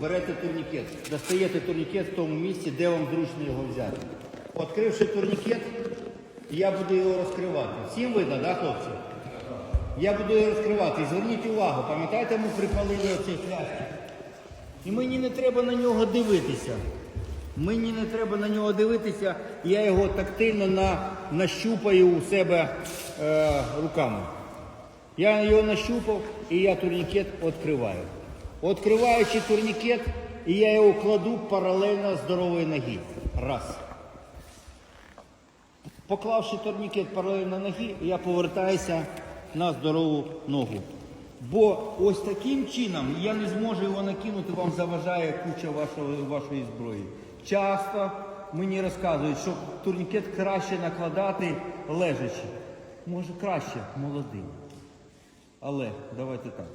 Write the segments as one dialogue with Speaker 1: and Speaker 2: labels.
Speaker 1: берете турнікет, достаєте турнікет в тому місці, де вам зручно його взяти. Відкривши турнікет, я буду його розкривати. Всім видно, так, хлопці? Я буду його розкривати. Зверніть увагу, пам'ятаєте, ми припалили оцей плястик? І мені не треба на нього дивитися. Мені не треба на нього дивитися, я його тактильно на, нащупаю у себе е, руками. Я його нащупав і я турнікет відкриваю. Відкриваючи турнікет, і я його кладу паралельно здорової ноги. Раз. Поклавши турнікет паралельно ноги, я повертаюся на здорову ногу. Бо ось таким чином я не зможу його накинути, вам заважає куча вашої, вашої зброї. Часто мені розказують, що турнікет краще накладати лежачи. Може краще молодий. Але давайте так.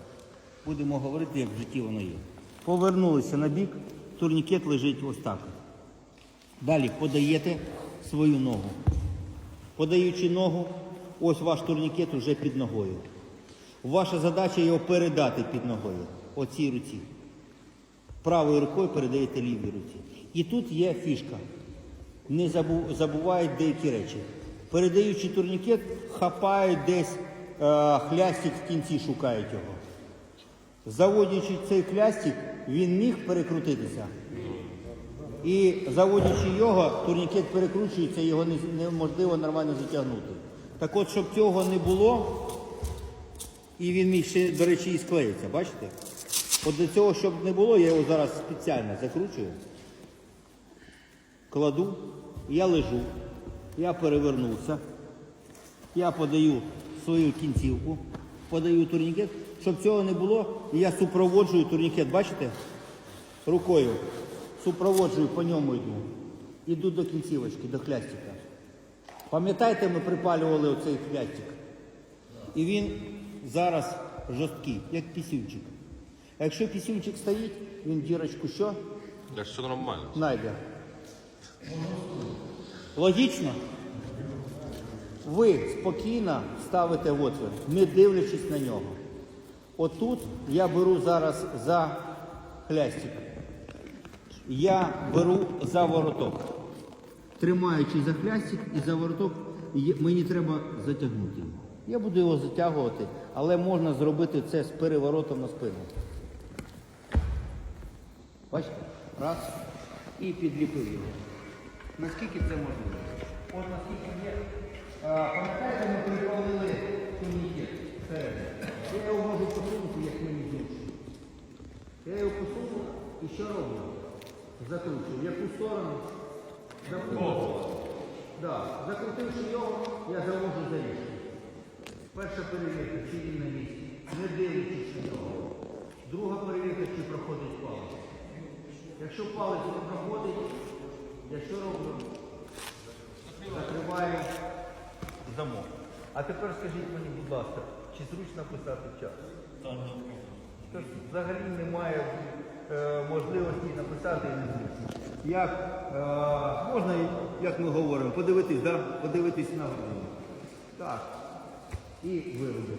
Speaker 1: Будемо говорити, як в житті воно є. Повернулися на бік, турнікет лежить ось так. Далі подаєте свою ногу. Подаючи ногу, ось ваш турнікет уже під ногою. Ваша задача його передати під ногою, оцій руці. Правою рукою передаєте лівій руці. І тут є фішка. Не забувають деякі речі. Передаючи турнікет, хапають десь е, хлястик в кінці, шукають його. Заводячи цей хлястик, він міг перекрутитися. І заводячи його, турнікет перекручується, його неможливо нормально затягнути. Так от, щоб цього не було, і він міг ще, до речі, і склеїться, бачите? От для цього, щоб не було, я його зараз спеціально закручую, кладу, я лежу, я перевернувся, я подаю свою кінцівку, подаю турнікет. Щоб цього не було, я супроводжую турнікет, бачите? Рукою супроводжую, по ньому йду. Іду до кінцівочки, до хлястика. Пам'ятаєте, ми припалювали оцей хлястик? І він зараз жорсткий, як пісюнчик. А якщо пісюнчик стоїть, він дірочку що?
Speaker 2: Так все нормально.
Speaker 1: Знайде. Логічно? Ви спокійно ставите отвір, не дивлячись на нього. Отут я беру зараз за хлястик. Я беру за вороток. Тримаючи за хлястик і за вороток, мені треба затягнути його. Я буду його затягувати, але можна зробити це з переворотом на спину. Бачите? Раз. І підліпив його. Наскільки це можливо? От наскільки є. Пам'ятаєте, ми приколили турнікет всередину. Я його можу посунути, як мені зручно. Я його посунув і що роблю? Закручую. В яку сторону? Закручую. Да. Закрутивши його, я завожу за річку. Перша перевірка, чи він на місці. Не дивлячись на нього. Друга перевірка, чи проходить палець. Якщо палець не проходить, я що роблю? Закриваю замок. А тепер скажіть мені, будь ласка, чи зручно писати час? Тож взагалі немає можливості написати і. Як е, можна, як ми говоримо, подивитись, да? подивитись на годину. Так. І виробити.